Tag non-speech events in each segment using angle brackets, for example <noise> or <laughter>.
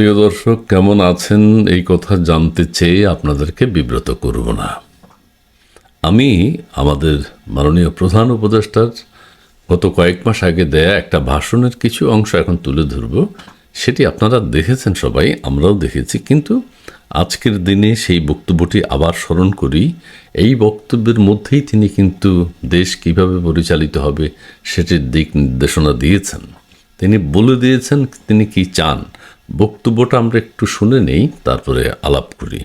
প্রিয় দর্শক, কেমন আছেন? এই কথা জানতে চেয়ে আপনাদেরকে বিব্রত করব না। আমি আমাদের মাননীয় প্রধান উপদেষ্টার গত কয়েক মাস আগে দেয়া একটা ভাষণের কিছু অংশ এখন তুলে ধরব। সেটি আপনারা দেখেছেন সবাই, আমরাও দেখেছি। কিন্তু আজকের দিনে সেই বক্তব্যটি আবার স্মরণ করি। এই বক্তব্যের মধ্যেই তিনি কিন্তু দেশ কীভাবে পরিচালিত হবে সেটির দিক নির্দেশনা দিয়েছেন। তিনি বলে দিয়েছেন তিনি কি চান। বক্তব্যটা আমরা একটু শুনে নেই তারপরে আলাপ করি।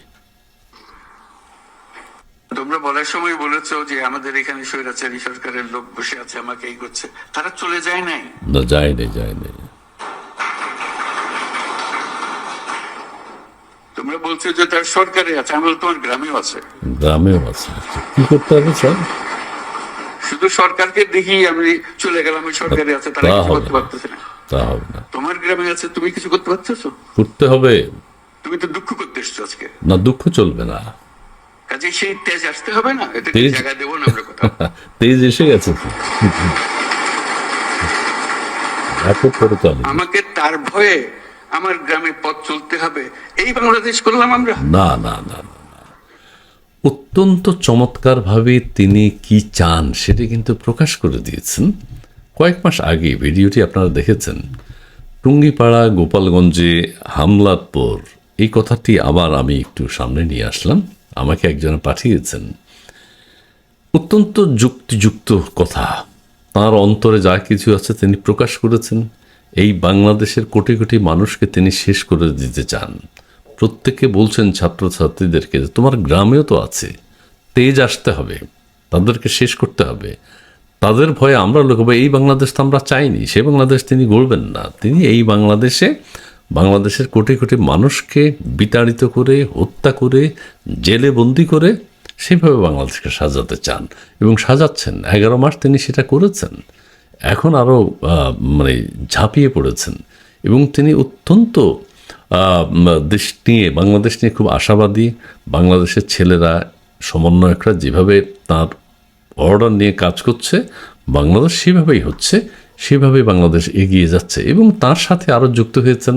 তোমরা বলার সময় বলেছ যে আমাদের এখানে স্বৈরাচারী সরকারের লোক বসে আছে আমাকে এই করছে। তারা চলে যায় নাই? না যায় নেই যায় নেই। তোমরা বলছো যে তার সরকারে আছে আমি তোমার গ্রামেও আছে। গ্রামেও আছে। কি করতে হবে স্যার? শুধু সরকারকে দেখি আমি চলে গেলাম ওই সরকারে আছে তারা কিছু করতে পারতেছে না। তা হবে না। তোমার গ্রামে আছে তুমি কিছু করতে পারতেছো? করতে হবে। তুমি তো দুঃখ করতে এসছো আজকে। না দুঃখ চলবে না। কাজে সেই তেজ আসতে হবে না? এটা তেজ- জায়গা দেবো না আমরা কথা <laughs> তেজ এসে গেছে। এত আমাকে তার ভয়ে আমার গ্রামে পথ চলতে হবে। এই বাংলাদেশ করলাম আমরা। না না না, না। অত্যন্ত চমৎকারভাবে তিনি কি চান সেটি কিন্তু প্রকাশ করে দিয়েছেন। কয়েক মাস আগে ভিডিওটি আপনারা দেখেছেন। টুঙ্গিপাড়া গোপালগঞ্জে হামলার পর এই কথাটি আবার আমি একটু সামনে নিয়ে আসলাম। আমাকে একজন পাঠিয়েছেন। অত্যন্ত যুক্তিযুক্ত কথা। তার অন্তরে যা কিছু আছে তিনি প্রকাশ করেছেন। এই বাংলাদেশের কোটি কোটি মানুষকে তিনি শেষ করে দিতে চান। প্রত্যেকে বলছেন ছাত্রছাত্রীদেরকে যে তোমার গ্রামেও তো আছে। তেজ আসতে হবে, তাদেরকে শেষ করতে হবে। তাদের ভয়ে আমরা লোক এই বাংলাদেশ তো আমরা চাইনি, সে বাংলাদেশ তিনি গড়বেন না। তিনি এই বাংলাদেশে, বাংলাদেশের কোটি কোটি মানুষকে বিতাড়িত করে, হত্যা করে, জেলে বন্দি করে, সেভাবে বাংলাদেশকে সাজাতে চান এবং সাজাচ্ছেন। এগারো মাস তিনি সেটা করেছেন। এখন আরও মানে ঝাঁপিয়ে পড়েছেন। এবং তিনি অত্যন্ত দেশ নিয়ে, বাংলাদেশ নিয়ে খুব আশাবাদী। বাংলাদেশের ছেলেরা সমন্বয়করা যেভাবে তার অর্ডার নিয়ে কাজ করছে, বাংলাদেশ সেভাবেই হচ্ছে, সেভাবেই বাংলাদেশ এগিয়ে যাচ্ছে এবং তার সাথে আরও যুক্ত হয়েছেন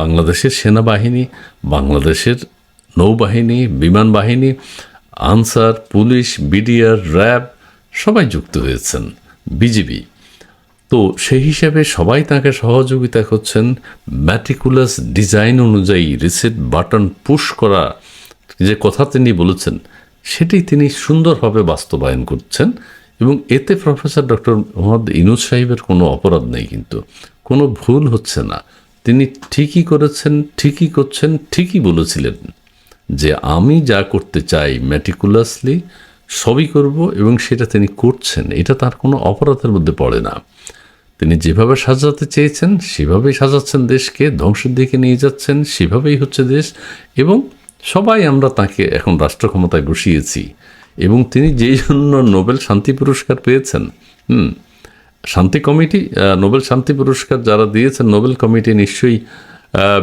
বাংলাদেশের সেনাবাহিনী, বাংলাদেশের নৌবাহিনী, বিমান বাহিনী, আনসার, পুলিশ, বিডিআর, র্যাব, সবাই যুক্ত হয়েছেন, বিজিবি। তো সেই হিসাবে সবাই তাকে সহযোগিতা করছেন। ম্যাটিকুলাস ডিজাইন অনুযায়ী রিসেট বাটন পুশ করা, যে কথা তিনি বলেছেন সেটি তিনি সুন্দরভাবে বাস্তবায়ন করছেন এবং এতে প্রফেসর ডক্টর মোহাম্মদ ইনুজ সাহেবের কোনো অপরাধ নেই কিন্তু। কোনো ভুল হচ্ছে না। তিনি ঠিকই করেছেন, ঠিকই করছেন, ঠিকই বলেছিলেন যে আমি যা করতে চাই ম্যাটিকুলাসলি সবই করব এবং সেটা তিনি করছেন। এটা তার কোনো অপরাধের মধ্যে পড়ে না। তিনি যেভাবে সাজাতে চেয়েছেন, সেভাবেই সাজাচ্ছেন দেশকে, ধ্বংসের দিকে নিয়ে যাচ্ছেন, সেভাবেই হচ্ছে দেশ এবং সবাই আমরা তাকে এখন রাষ্ট্র ক্ষমতায় বসিয়েছি এবং তিনি যেই জন্য নোবেল শান্তি পুরস্কার পেয়েছেন, হুম, শান্তি কমিটি নোবেল শান্তি পুরস্কার যারা দিয়েছেন, নোবেল কমিটি নিশ্চয়ই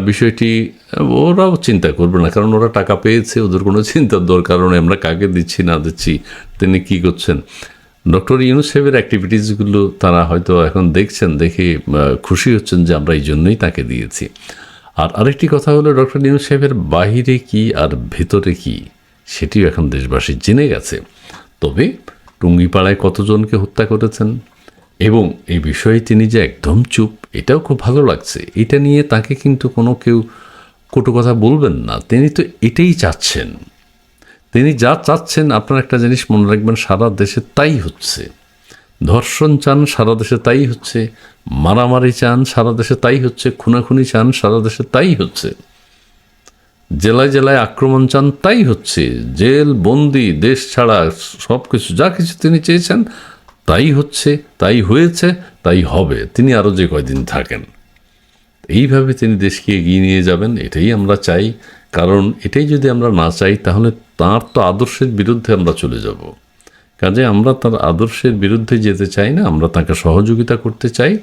বিষয়টি ওরাও চিন্তা করবে না, কারণ ওরা টাকা পেয়েছে, ওদের কোনো চিন্তার দরকার নেই, আমরা কাকে দিচ্ছি, না দিচ্ছি, তিনি কি করছেন। ডক্টর ইউনুসেফের অ্যাক্টিভিটিসগুলো তারা হয়তো এখন দেখছেন, দেখে খুশি হচ্ছেন যে আমরা এই জন্যই তাকে দিয়েছি। আর আরেকটি কথা হলো, ডক্টর ইউনুসেফের বাহিরে কি আর ভেতরে কি সেটিও এখন দেশবাসী জেনে গেছে। তবে টুঙ্গিপাড়ায় কতজনকে হত্যা করেছেন এবং এই বিষয়ে তিনি যে একদম চুপ, এটাও খুব ভালো লাগছে। এটা নিয়ে তাকে কিন্তু কোনো কেউ কটু কথা বলবেন না। তিনি তো এটাই চাচ্ছেন। তিনি যা চাচ্ছেন, আপনার একটা জিনিস মনে রাখবেন, সারা দেশে তাই হচ্ছে। ধর্ষণ চান সারা দেশে তাই হচ্ছে, মারামারি চান সারা দেশে তাই হচ্ছে, খুনাখুনি চান সারা দেশে তাই হচ্ছে। জেলায় জেলায় আক্রমণ চান তাই হচ্ছে, জেল, বন্দি, দেশ ছাড়া সব কিছু যা কিছু তিনি চেয়েছেন তাই হচ্ছে, তাই হয়েছে, তাই হবে। তিনি আরও যে কয়দিন থাকেন। এইভাবে তিনি দেশকে এগিয়ে নিয়ে যাবেন, এটাই আমরা চাই। কারণ এটাই যদি আমরা না চাই, তাহলে তার তো আদর্শের বিরুদ্ধে আমরা চলে যাব। কাজে আমরা তার আদর্শের বিরুদ্ধে যেতে চাই না, আমরা তাকে সহযোগিতা করতে চাই।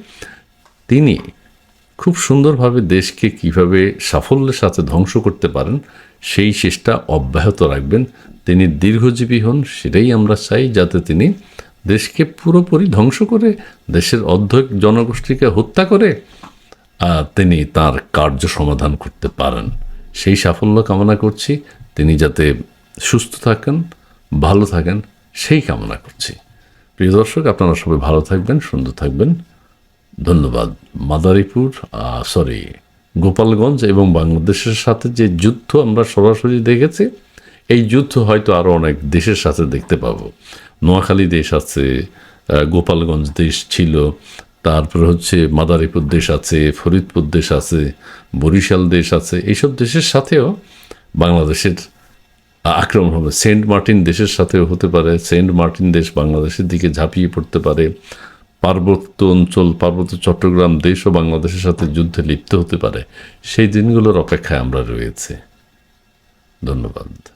তিনি খুব সুন্দরভাবে দেশকে কীভাবে সাফল্যের সাথে ধ্বংস করতে পারেন, সেই চেষ্টা অব্যাহত রাখবেন। তিনি দীর্ঘজীবী হন, সেটাই আমরা চাই, যাতে তিনি দেশকে পুরোপুরি ধ্বংস করে, দেশের অর্ধেক জনগোষ্ঠীকে হত্যা করে তিনি তার কার্য সমাধান করতে পারেন। সেই সাফল্য কামনা করছি। তিনি যাতে সুস্থ থাকেন, ভালো থাকেন। সেই কামনা করছি। প্রিয় দর্শক, আপনারা সবাই ভালো থাকবেন, সুন্দর থাকবেন। ধন্যবাদ মাদারীপুর সরি, গোপালগঞ্জ এবং বাংলাদেশের সাথে যে যুদ্ধ আমরা সরাসরি দেখেছি, এই যুদ্ধ হয়তো আরও অনেক দেশের সাথে দেখতে পাবো। নোয়াখালী দেশ আছে গোপালগঞ্জ দেশ ছিল, তারপর হচ্ছে মাদারীপুর দেশ আছে, ফরিদপুর দেশ আছে, বরিশাল দেশ আছে, এইসব দেশের সাথেও বাংলাদেশের আক্রমণ হবে। সেন্ট মার্টিন দেশের সাথেও হতে পারে। সেন্ট মার্টিন দেশ বাংলাদেশের দিকে ঝাঁপিয়ে পড়তে পারে। পার্বত্য অঞ্চল, পার্বত্য চট্টগ্রাম দেশ ও বাংলাদেশের সাথে যুদ্ধে লিপ্ত হতে পারে। সেই দিনগুলোর অপেক্ষায় আমরা রয়েছে। ধন্যবাদ।